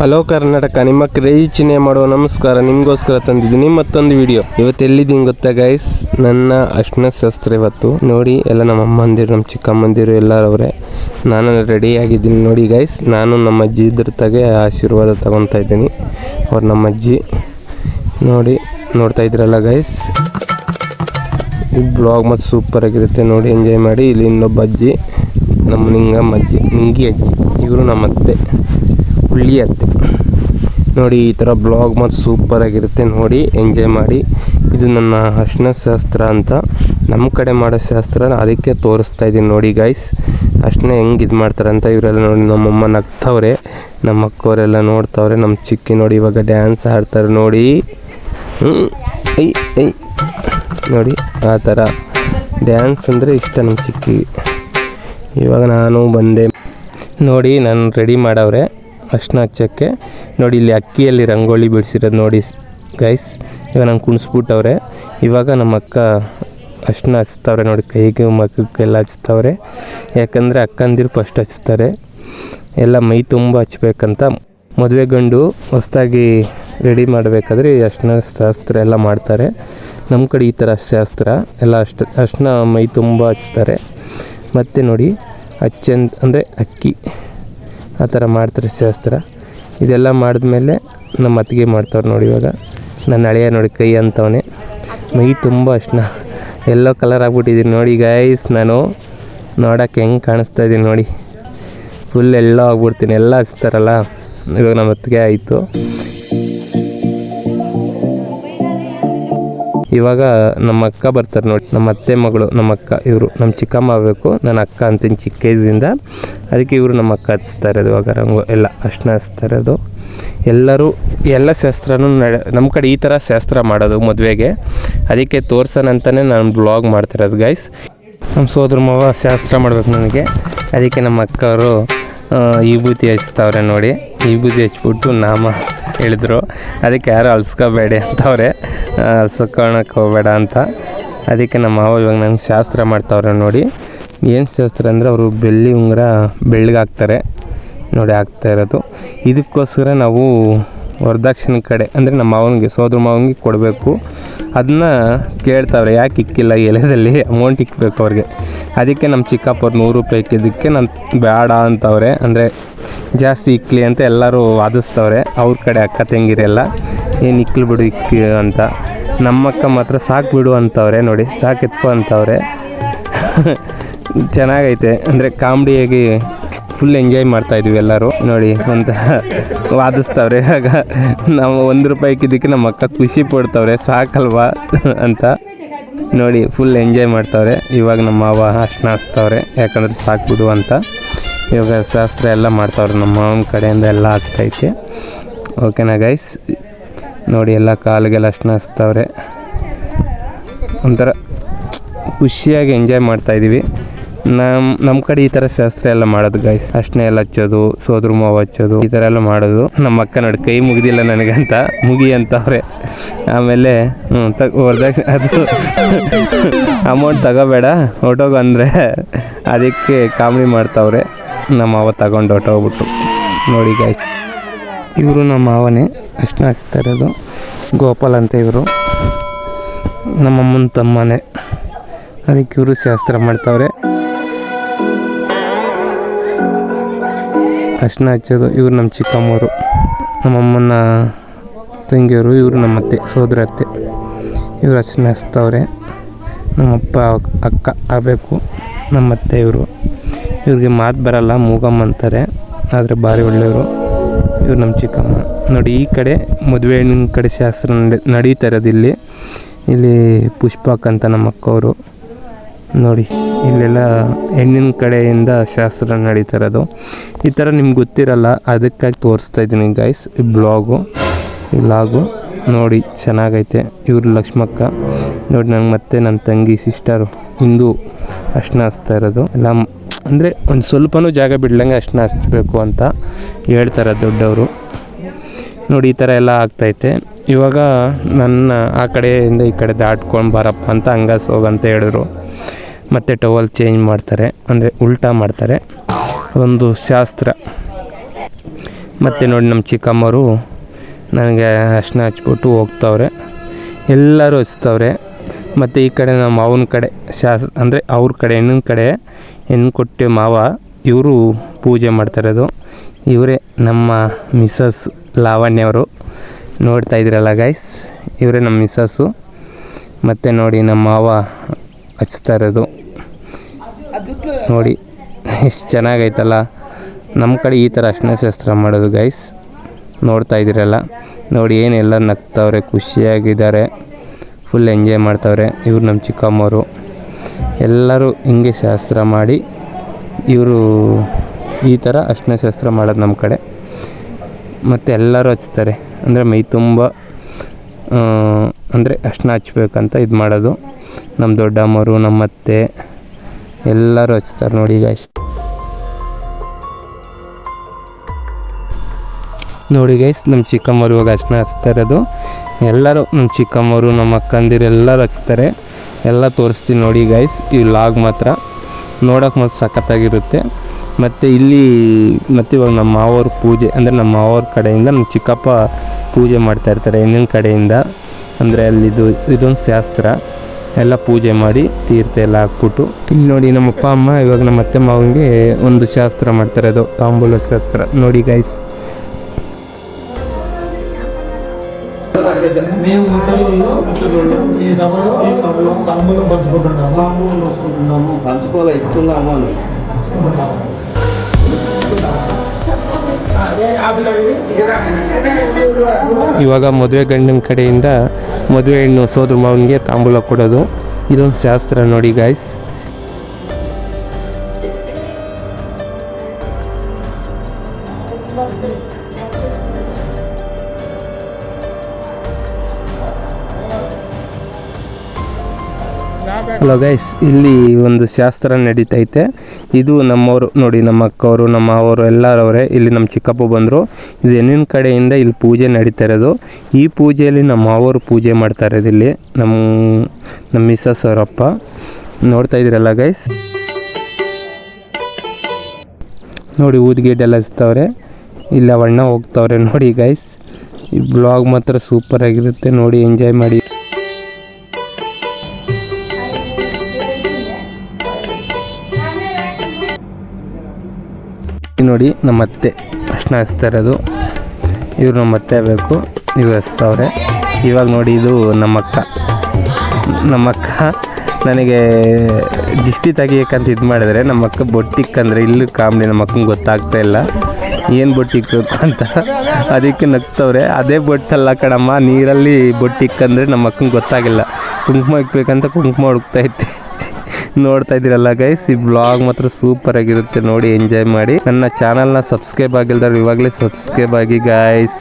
Hello Karnataka, ನಿಮ್ಮ crazy ಚಿಹ್ನೆ ಮಾಡುವ ನಮಸ್ಕಾರ, ನಿಮಗೋಸ್ಕರ ತಂದಿದ್ದೀನಿ ಮತ್ತೊಂದು ವಿಡಿಯೋ. ಇವತ್ತು ಎಲ್ಲಿದ್ದೀನಿ ಗೊತ್ತಾ ಗೈಸ್ ನನ್ನ ಅರ್ಶಿನ ಶಾಸ್ತ್ರ ಇವತ್ತು. ನೋಡಿ, ಎಲ್ಲ ನಮ್ಮ ಅಮ್ಮಂದಿರು, ನಮ್ಮ ಚಿಕ್ಕಮ್ಮಂದಿರು ಎಲ್ಲರವ್ರೆ ನಾನು ರೆಡಿ ಆಗಿದ್ದೀನಿ. ನೋಡಿ ಗೈಸ್ ನಾನು ನಮ್ಮ ಅಜ್ಜಿ ಇದ್ರ ತಗೆ ಆಶೀರ್ವಾದ ತಗೊತಾ ಇದ್ದೀನಿ. ಅವ್ರು ನಮ್ಮ ಅಜ್ಜಿ. ನೋಡಿ, ನೋಡ್ತಾ ಇದ್ರಲ್ಲ ಗೈಸ್ ಈ ಬ್ಲಾಗ್ ಮತ್ತು ಸೂಪರ್ ಆಗಿರುತ್ತೆ. ನೋಡಿ ಎಂಜಾಯ್ ಮಾಡಿ. ಇಲ್ಲಿ ಇನ್ನೊಬ್ಬ ಅಜ್ಜಿ, ನಮ್ಮ ನಿಂಗಮ್ಮ ಅಜ್ಜಿ, ನಿಂಗಿ ಅಜ್ಜಿ. ಇವರು ನಮ್ಮ ಅತ್ತೆ. ನೋಡಿ, ಈ ಥರ ಬ್ಲಾಗ್ ಮತ್ತು ಸೂಪರ್ ಆಗಿರುತ್ತೆ. ನೋಡಿ ಎಂಜಾಯ್ ಮಾಡಿ. ಇದು ನನ್ನ ಅರ್ಶಿನ ಶಾಸ್ತ್ರ ಅಂತ. ನಮ್ಮ ಕಡೆ ಮಾಡೋ ಶಾಸ್ತ್ರ ಅದಕ್ಕೆ ತೋರಿಸ್ತಾ ಇದ್ದೀನಿ. ನೋಡಿ ಗೈಸ್ ಅರ್ಶಿನ ಹೆಂಗೆ ಇದು ಮಾಡ್ತಾರೆ ಅಂತ ಇವರೆಲ್ಲ ನೋಡಿ. ನಮ್ಮಮ್ಮ ನಗ್ತವ್ರೆ, ನಮ್ಮ ಅಕ್ಕವರೆಲ್ಲ ನೋಡ್ತವ್ರೆ, ನಮ್ಮ ಚಿಕ್ಕಿ ನೋಡಿ ಇವಾಗ ಡ್ಯಾನ್ಸ್ ಆಡ್ತಾರೆ. ನೋಡಿ. ಹ್ಞೂ ಐ ಐ. ನೋಡಿ, ಆ ಥರ. ಡ್ಯಾನ್ಸ್ ಅಂದರೆ ಇಷ್ಟ ನಮ್ಮ ಚಿಕ್ಕಿ. ಇವಾಗ ನಾನು ಬಂದೆ. ನೋಡಿ, ನಾನು ರೆಡಿ ಮಾಡವ್ರೆ. ಅರ್ಶಿನ ಹಚ್ಚೋಕ್ಕೆ ನೋಡಿ, ಇಲ್ಲಿ ಅಕ್ಕಿಯಲ್ಲಿ ರಂಗೋಲಿ ಬಿಡಿಸಿರೋದು ನೋಡಿ ಗೈಸ್ ಇವಾಗ ನಂಗೆ ಕುಣಿಸ್ಬಿಟ್ಟವ್ರೆ. ಇವಾಗ ನಮ್ಮ ಅಕ್ಕ ಅರ್ಶಿನ ಹಚ್ತವ್ರೆ ನೋಡಿ, ಕೈಗೆ ಮಕ್ಕಕ್ಕೆಲ್ಲ ಹಚ್ತವ್ರೆ. ಯಾಕಂದರೆ ಅಕ್ಕಂದಿರು ಫಸ್ಟ್ ಹಚ್ತಾರೆ. ಎಲ್ಲ ಮೈ ತುಂಬ ಹಚ್ಬೇಕಂತ. ಮದುವೆ ಗಂಡು ಹೊಸ್ದಾಗಿ ರೆಡಿ ಮಾಡಬೇಕಾದ್ರೆ ಅರ್ಶಿನ ಶಾಸ್ತ್ರ ಎಲ್ಲ ಮಾಡ್ತಾರೆ. ನಮ್ಮ ಕಡೆ ಈ ಥರ ಶಾಸ್ತ್ರ. ಎಲ್ಲ ಅಷ್ಟು ಅರ್ಶಿನ ಮೈ ತುಂಬ ಹಚ್ತಾರೆ. ಮತ್ತು ನೋಡಿ, ಅಚ್ಚಂದ್, ಅಂದರೆ ಅಕ್ಕಿ. ಆ ಥರ ಮಾಡ್ತಾರೆ ಶಾಸ್ತ್ರ. ಇದೆಲ್ಲ ಮಾಡಿದ್ಮೇಲೆ ನಮ್ಮ ಅತ್ತಿಗೆ ಮಾಡ್ತವ್ರು ನೋಡಿ ಇವಾಗ. ನನ್ನ ಹಳೆಯ ನೋಡಿ ಕೈ ಅಂತವನೇ. ಮೈ ತುಂಬ ಅಷ್ಟ ಎಲ್ಲೋ ಕಲರ್ ಆಗ್ಬಿಟ್ಟಿದ್ದೀನಿ ನೋಡಿ ಗೈಸ್ ನಾನು. ನೋಡೋಕ್ಕೆ ಹೆಂಗೆ ಕಾಣಿಸ್ತಾ ಇದ್ದೀನಿ ನೋಡಿ. ಫುಲ್ ಎಲ್ಲೋ ಆಗ್ಬಿಡ್ತೀನಿ, ಎಲ್ಲ ಹಚ್ತಾರಲ್ಲ. ಇವಾಗ ನಮ್ಮ ಅತ್ತಿಗೆ ಆಯಿತು. ಇವಾಗ ನಮ್ಮ ಅಕ್ಕ ಬರ್ತಾರೆ ನೋಡಿ. ನಮ್ಮ ಅತ್ತೆ ಮಗಳು, ನಮ್ಮ ಅಕ್ಕ, ಇವರು. ನಮ್ಮ ಚಿಕ್ಕಮ್ಮ ಆಗಬೇಕು ನನ್ನ ಅಕ್ಕ ಅಂತೀನಿ ಚಿಕ್ಕ ಏಜಿಂದ ಅದಕ್ಕೆ ಇವರು ನಮ್ಮ ಅಕ್ಕ ಹಚ್ತಾ ಇರೋದು ಇವಾಗ. ರಂಗು ಎಲ್ಲ ಅಷ್ಟನ್ನ ಹಚ್ತಾ ಇರೋದು. ಎಲ್ಲರೂ, ಎಲ್ಲ ಶಾಸ್ತ್ರನೂ ನಡೆ, ನಮ್ಮ ಕಡೆ ಈ ಥರ ಶಾಸ್ತ್ರ ಮಾಡೋದು ಮದುವೆಗೆ. ಅದಕ್ಕೆ ತೋರ್ಸೋಣ ಅಂತಲೇ ನಾನು ಬ್ಲಾಗ್ ಮಾಡ್ತಿರೋದು ಗೈಸ್ ನಮ್ಮ ಸೋದ್ರ ಮಾವ ಶಾಸ್ತ್ರ ಮಾಡ್ಬೇಕು ನನಗೆ. ಅದಕ್ಕೆ ನಮ್ಮ ಅಕ್ಕವರು ವಿಭೂತಿ ಹಚ್ತಾವ್ರೆ ನೋಡಿ ವಿಭೂತಿ ಹಚ್ಬಿಟ್ಟು ನಾಮ ಹೇಳಿದ್ರು. ಅದಕ್ಕೆ ಯಾರು ಅಲ್ಸ್ಕೋಬೇಡಿ ಅಂತವ್ರೆ. ಅಲ್ಸ್ಕೊಳಕ್ಕೆ ಹೋಗಬೇಡ ಅಂತ. ಅದಕ್ಕೆ ನಮ್ಮ ಮಾವ ಇವಾಗ ನಂಗೆ ಶಾಸ್ತ್ರ ಮಾಡ್ತಾವ್ರೆ ನೋಡಿ. ಏನು ಶಾಸ್ತ್ರ ಅಂದರೆ ಅವರು ಬೆಳ್ಳಿ ಉಂಗುರ ಬೆಳ್ಳಿಗೆ ಹಾಕ್ತಾರೆ. ನೋಡಿ ಆಗ್ತಾ ಇರೋದು. ಇದಕ್ಕೋಸ್ಕರ ನಾವು ವರದಕ್ಷಿಣೆ ಕಡೆ, ಅಂದರೆ ನಮ್ಮ ಮಾವನಿಗೆ, ಸೋದ್ರ ಮಾವನಿಗೆ ಕೊಡಬೇಕು. ಅದನ್ನ ಕೇಳ್ತಾವ್ರೆ, ಯಾಕೆ ಇಕ್ಕಿಲ್ಲ? ಎಲೆದಲ್ಲಿ ಅಮೌಂಟ್ ಇಕ್ಕಬೇಕು ಅವ್ರಿಗೆ. ಅದಕ್ಕೆ ನಮ್ಮ ಚಿಕ್ಕಪ್ಪವ್ರು ನೂರು ರೂಪಾಯಿ ಇಕ್ಕಿದ್ದಕ್ಕೆ ನಾನು ಬೇಡ ಅಂತವ್ರೆ. ಅಂದರೆ ಜಾಸ್ತಿ ಇಕ್ಲಿ ಅಂತ ಎಲ್ಲರೂ ವಾದಿಸ್ತವ್ರೆ. ಅವ್ರ ಕಡೆ ಅಕ್ಕ ತಂಗಿರೆಲ್ಲ ಏನು ಇಕ್ಲಿ ಬಿಡು ಇಕ್ಕಿ ಅಂತ. ನಮ್ಮಕ್ಕ ಮಾತ್ರ ಸಾಕು ಬಿಡು ಅಂತವ್ರೆ ನೋಡಿ, ಸಾಕು ಎತ್ಕೊ ಅಂತವ್ರೆ. ಚೆನ್ನಾಗೈತೆ. ಅಂದರೆ ಕಾಮಿಡಿಯಾಗಿ ಫುಲ್ ಎಂಜಾಯ್ ಮಾಡ್ತಾ ಇದೀವಿ ಎಲ್ಲರೂ. ನೋಡಿ, ಅಂತ ವಾದಿಸ್ತವ್ರೆ. ಆಗ ನಾವು ಒಂದು ರೂಪಾಯಿ ಇಕ್ಕಿದ್ದಕ್ಕೆ ನಮ್ಮ ಅಕ್ಕ ಖುಷಿ ಪಡ್ತವ್ರೆ, ಸಾಕಲ್ವಾ ಅಂತ. ನೋಡಿ ಫುಲ್ ಎಂಜಾಯ್ ಮಾಡ್ತಾವ್ರೆ. ಇವಾಗ ನಮ್ಮ ಮಾವ ಅಷ್ಟು ಹಚ್ತವ್ರೆ. ಯಾಕಂದ್ರೆ ಸಾಕ್ಬಿಡು ಅಂತ. ಇವಾಗ ಶಾಸ್ತ್ರ ಎಲ್ಲ ಮಾಡ್ತಾವ್ರೆ ನಮ್ಮ ಮಾವನ ಕಡೆಯಿಂದ ಎಲ್ಲ ಆಗ್ತೈತೆ. ಓಕೆನಾ ಗೈಸ್ ನೋಡಿ, ಎಲ್ಲ ಕಾಲಿಗೆಲ್ಲ ಅಷ್ಟು ಹಚ್ತವ್ರೆ. ಒಂಥರ ಖುಷಿಯಾಗಿ ಎಂಜಾಯ್ ಮಾಡ್ತಾ ಇದೀವಿ. ನಮ್ಮ ನಮ್ಮ ಕಡೆ ಈ ಥರ ಶಾಸ್ತ್ರ ಎಲ್ಲ ಮಾಡೋದು ಗಾಯ್ಸ್ ಅಷ್ಟನೇ ಎಲ್ಲ ಹಚ್ಚೋದು, ಸೋದ್ರ ಮಾವ ಹಚ್ಚೋದು, ಈ ಥರ ಎಲ್ಲ ಮಾಡೋದು. ನಮ್ಮ ಅಕ್ಕ ನೋಡಿ ಕೈ ಮುಗಿದಿಲ್ಲ ನನಗಂತ. ಮುಗಿ ಅಂತವ್ರೆ ಆಮೇಲೆ ಹ್ಞೂ ತಗ ಅದು ಅಮೌಂಟ್ ತಗೋಬೇಡ. ಹೊಟ್ಟೋಗು ಅಂದರೆ ಅದಕ್ಕೆ ಕಾಮಿಡಿ ಮಾಡ್ತಾವ್ರೆ. ನಮ್ಮ ಮಾವ ತಗೊಂಡು ಹೊಟ್ಟೋಗ್ಬಿಟ್ಟು ನೋಡಿ ಗಾಯ್ಸ್ ಇವರು ನಮ್ಮ ಮಾವನೇ. ಅಷ್ಟನ್ನ ಹಚ್ತಾರೆ ಅದು ಗೋಪಾಲ್ ಅಂತ ಇವರು. ನಮ್ಮಮ್ಮನ ತಮ್ಮನೇ. ಅದಕ್ಕೆ ಇವರು ಶಾಸ್ತ್ರ ಮಾಡ್ತಾವ್ರೆ. ಅರ್ಶಿನ ಹಚ್ಚೋದು ಇವರು ನಮ್ಮ ಚಿಕ್ಕಮ್ಮವರು ನಮ್ಮಮ್ಮನ ತಂಗಿಯವರು ಇವರು ನಮ್ಮ ಅತ್ತೆ, ಸೋದರ ಅತ್ತೆ. ಇವರು ಅರ್ಶಿನ ಹಚ್ತವ್ರೆ ನಮ್ಮಪ್ಪ ಅಕ್ಕ ಆಗಬೇಕು ನಮ್ಮ ಅತ್ತೆ ಇವರು. ಇವ್ರಿಗೆ ಮಾತು ಬರಲ್ಲ, ಮೂಗಮ್ಮ ಅಂತಾರೆ, ಆದರೆ ಭಾರಿ ಒಳ್ಳೆಯವರು. ಇವ್ರು ನಮ್ಮ ಚಿಕ್ಕಮ್ಮ. ನೋಡಿ, ಈ ಕಡೆ ಮದುವೆ ಹೆಣ್ಣಿನ ಕಡೆ ಶಾಸ್ತ್ರ ನಡೆ, ನಡೀತಾ ಇರೋದು ಇಲ್ಲಿ. ಇಲ್ಲಿ ಪುಷ್ಪಕ್ ಅಂತ ನಮ್ಮ ಅಕ್ಕವರು. ನೋಡಿ, ಇಲ್ಲೆಲ್ಲ ಹೆಣ್ಣಿನ ಕಡೆಯಿಂದ ಶಾಸ್ತ್ರ ನಡೀತಾ ಇರೋದು ಈ ಥರ ನಿಮ್ಗೆ ಗೊತ್ತಿರಲ್ಲ, ಅದಕ್ಕಾಗಿ ತೋರಿಸ್ತಾ ಇದ್ದೀನಿ ಗೈಸ್ ಈ ಬ್ಲಾಗು ಈ ಬ್ಲಾಗು ನೋಡಿ, ಚೆನ್ನಾಗೈತೆ. ಇವರು ಲಕ್ಷ್ಮಕ್ಕ. ನೋಡಿ, ನಂಗೆ ಮತ್ತೆ ನನ್ನ ತಂಗಿ ಸಿಸ್ಟರು ಹಿಂದೂ ಅಷ್ಟನ್ನ ಹಚ್ತಾ ಇರೋದು. ಎಲ್ಲ ಅಂದರೆ ಒಂದು ಸ್ವಲ್ಪನೂ ಜಾಗ ಬಿಡ್ಲಂಗೆ ಅಷ್ಟನ್ನ ಹಚ್ಬೇಕು ಅಂತ ಹೇಳ್ತಾರೆ ದೊಡ್ಡವರು. ನೋಡಿ, ಈ ಥರ ಎಲ್ಲ ಆಗ್ತೈತೆ. ಇವಾಗ ನನ್ನ ಆ ಕಡೆಯಿಂದ ಈ ಕಡೆ ದಾಟ್ಕೊಂಡು ಬರಪ್ಪ ಅಂತ ಹಂಗಾಸ್ ಹೋಗಂತ ಹೇಳಿದ್ರು. ಮತ್ತು ಟವಲ್ ಚೇಂಜ್ ಮಾಡ್ತಾರೆ, ಅಂದರೆ ಉಲ್ಟಾ ಮಾಡ್ತಾರೆ. ಒಂದು ಶಾಸ್ತ್ರ. ಮತ್ತು ನೋಡಿ ನಮ್ಮ ಚಿಕ್ಕಮ್ಮರು ನನಗೆ ಅರ್ಶಿನ ಹಚ್ಬಿಟ್ಟು ಹೋಗ್ತವ್ರೆ. ಎಲ್ಲರೂ ಹಚ್ತವ್ರೆ. ಮತ್ತು ಈ ಕಡೆ ನಮ್ಮ ಮಾವನ ಕಡೆ, ಶಾಸ್, ಅಂದರೆ ಅವ್ರ ಕಡೆ ಹೆಣ್ಣಿನ ಕಡೆ ಹೆಣ್ಣು ಕೊಟ್ಟೆ ಮಾವ, ಇವರು ಪೂಜೆ ಮಾಡ್ತಾಯಿರೋದು ಇವರೇ ನಮ್ಮ ಮಿಸ್ಸಸ್ ಲಾವಣ್ಯವರು. ನೋಡ್ತಾ ಇದ್ದೀರಲ್ಲ ಗೈಸ್ ಇವರೇ ನಮ್ಮ ಮಿಸಸ್ಸು ಮತ್ತು ನೋಡಿ ನಮ್ಮ ಮಾವ ಹಚ್ತಾ ಇರೋದು. ನೋಡಿ, ಎಷ್ಟು ಚೆನ್ನಾಗೈತಲ್ಲ. ನಮ್ಮ ಕಡೆ ಈ ಥರ ಅರ್ಶಿನ ಶಾಸ್ತ್ರ ಮಾಡೋದು ಗೈಸ್ ನೋಡ್ತಾ ಇದ್ದೀರಲ್ಲ. ನೋಡಿ ಏನೆಲ್ಲ ನಗ್ತವ್ರೆ, ಖುಷಿಯಾಗಿದ್ದಾರೆ. ಫುಲ್ ಎಂಜಾಯ್ ಮಾಡ್ತವ್ರೆ ಇವರು ನಮ್ಮ ಚಿಕ್ಕಮ್ಮವರು. ಎಲ್ಲರೂ ಹಿಂಗೆ ಶಾಸ್ತ್ರ ಮಾಡಿ ಇವರು ಈ ಥರ ಅರ್ಶಿನ ಶಾಸ್ತ್ರ ಮಾಡೋದು ನಮ್ಮ ಕಡೆ. ಮತ್ತು ಎಲ್ಲರೂ ಹಚ್ತಾರೆ. ಅಂದರೆ ಮೈ ತುಂಬ ಅಂದರೆ ಅರ್ಶಿನ ಹಚ್ಬೇಕಂತ ಇದು ಮಾಡೋದು. ನಮ್ಮ ದೊಡ್ಡಮ್ಮರು ನಮ್ಮ ಅತ್ತೆ ಎಲ್ಲರೂ ಹಚ್ತಾರೆ ನೋಡಿ ಈಗ ನೋಡಿ ಗೈಸ್ ನಮ್ಮ ಚಿಕ್ಕಮ್ಮರು ಇವಾಗ ಅರ್ಶಿನ ಹಚ್ತಾ ಅದು ಎಲ್ಲರೂ ನಮ್ಮ ಚಿಕ್ಕಮ್ಮರು ನಮ್ಮ ಅಕ್ಕಂದಿರು ಎಲ್ಲರೂ ಹಚ್ತಾರೆ. ಎಲ್ಲ ತೋರಿಸ್ತೀನಿ ನೋಡಿ ಗೈಸ್ ಈ ಲಾಗ್ ಮಾತ್ರ. ನೋಡೋಕೆ ಮತ್ತು ಸಖತ್ತಾಗಿರುತ್ತೆ. ಮತ್ತು ಇಲ್ಲಿ, ಮತ್ತು ಇವಾಗ ನಮ್ಮ ಮಾವವ್ರ ಪೂಜೆ, ಅಂದರೆ ನಮ್ಮ ಮಾವವ್ರ ಕಡೆಯಿಂದ ನಮ್ಮ ಚಿಕ್ಕಪ್ಪ ಪೂಜೆ ಮಾಡ್ತಾಯಿರ್ತಾರೆ ಹೆಣ್ಣಿನ ಕಡೆಯಿಂದ. ಅಂದರೆ ಅಲ್ಲಿದು ಇದೊಂದು ಶಾಸ್ತ್ರ. ಎಲ್ಲ ಪೂಜೆ ಮಾಡಿ ತೀರ್ಥ ಎಲ್ಲ ಹಾಕ್ಬಿಟ್ಟು. ಇಲ್ಲಿ ನೋಡಿ ನಮ್ಮ ಅಪ್ಪ ಅಮ್ಮ ಇವಾಗ ನಮ್ಮ ಅತ್ತೆ ಮಾವನಿಗೆ ಒಂದು ಶಾಸ್ತ್ರ ಮಾಡ್ತಾರೆ ಅದು ತಾಂಬೂಲ ಶಾಸ್ತ್ರ. ನೋಡಿ ಗೈಸ್ ಇವಾಗ ಮದುವೆ ಗಂಡನ ಕಡೆಯಿಂದ ಮದುವೆ ಹೆಣ್ಣು ಸೋದ್ರ ಮಾವನಿಗೆ ತಾಂಬೂಲ ಕೊಡೋದು. ಇದೊಂದು ಶಾಸ್ತ್ರ ನೋಡಿ ಗಾಯ್ಸ್ ಹಲೋ ಗೈಸ್ ಇಲ್ಲಿ ಒಂದು ಶಾಸ್ತ್ರ ನಡೀತೈತೆ. ಇದು ನಮ್ಮವರು, ನೋಡಿ, ನಮ್ಮ ಅಕ್ಕವರು, ನಮ್ಮ ಅವರು ಎಲ್ಲರವರೇ ಇಲ್ಲಿ ನಮ್ಮ ಚಿಕ್ಕಪ್ಪ ಬಂದರು. ಇದು ಹೆಣ್ಣಿನ ಕಡೆಯಿಂದ ಇಲ್ಲಿ ಪೂಜೆ ನಡೀತಾ ಇರೋದು. ಈ ಪೂಜೆಯಲ್ಲಿ ನಮ್ಮ ಅವರು ಪೂಜೆ ಮಾಡ್ತಾ ಇರೋದು ಇಲ್ಲಿ. ನಮ್ಮ ನಮ್ಮ ಮಿಸ್ಸಸ್ ಅವರಪ್ಪ. ನೋಡ್ತಾ ಇದ್ದೀರಲ್ಲ ಗೈಸ್ ನೋಡಿ ಊದ್ಗಿಡ್ಡೆಲ್ಲ ಹಚ್ತವ್ರೆ. ಇಲ್ಲಿ ಅವಣ್ಣ ಹೋಗ್ತವ್ರೆ. ನೋಡಿ ಗೈಸ್ ಈ ಬ್ಲಾಗ್ ಮಾತ್ರ ಸೂಪರ್ ಆಗಿರುತ್ತೆ. ನೋಡಿ ಎಂಜಾಯ್ ಮಾಡಿ. ನೋಡಿ ನಮ್ಮ ಅತ್ತೆ. ಅರ್ಶಿನ ಹಚ್ತಾ ಇರೋದು. ಇವ್ರು ನಮ್ಮ ಅತ್ತೆ ಬೇಕು. ಇವ್ರು ಹಚ್ತವ್ರೆ. ಇವಾಗ ನೋಡಿ ಇದು ನಮ್ಮಕ್ಕ ನಮ್ಮಕ್ಕ ನನಗೆ ಜಿಷ್ಟಿ ತೆಗಿಯಕ್ಕಂತ ಇದು ಮಾಡಿದ್ರೆ ನಮ್ಮಕ್ಕ ಬೊಟ್ಟಿಕ್ಕಂದರೆ ಇಲ್ಲೂ ಕಾಮಿಡಿ ನಮ್ಮಕ್ಕಂಗೆ ಗೊತ್ತಾಗ್ತಾ ಇಲ್ಲ. ಏನು ಬೊಟ್ಟಿಕ್ಕಬೇಕು ಅಂತ. ಅದಕ್ಕೆ ನಗ್ತವ್ರೆ. ಅದೇ ಬೊಟ್ಟಲ್ಲ ಕಣಮ್ಮ. ನೀರಲ್ಲಿ ಬೊಟ್ಟಿಕ್ಕಂದರೆ ನಮ್ಮಕ್ಕಂಗೆ ಗೊತ್ತಾಗಿಲ್ಲ. ಕುಂಕುಮ ಇಕ್ಬೇಕಂತ ಕುಂಕುಮ ಹುಡುಕ್ತಾ ಇತ್ತು ನೋಡ್ತಾ ಇದ್ದೀರಲ್ಲ ಗೈಸ್ ಈ ಬ್ಲಾಗ್ ಮಾತ್ರ ಸೂಪರ್ ಆಗಿರುತ್ತೆ ನೋಡಿ ಎಂಜಾಯ್ ಮಾಡಿ. ನನ್ನ ಚಾನಲ್ನ ಸಬ್ಸ್ಕ್ರೈಬ್ ಆಗಿಲ್ದವ್ರು ಇವಾಗಲೇ ಸಬ್ಸ್ಕ್ರೈಬ್ ಆಗಿ ಗೈಸ್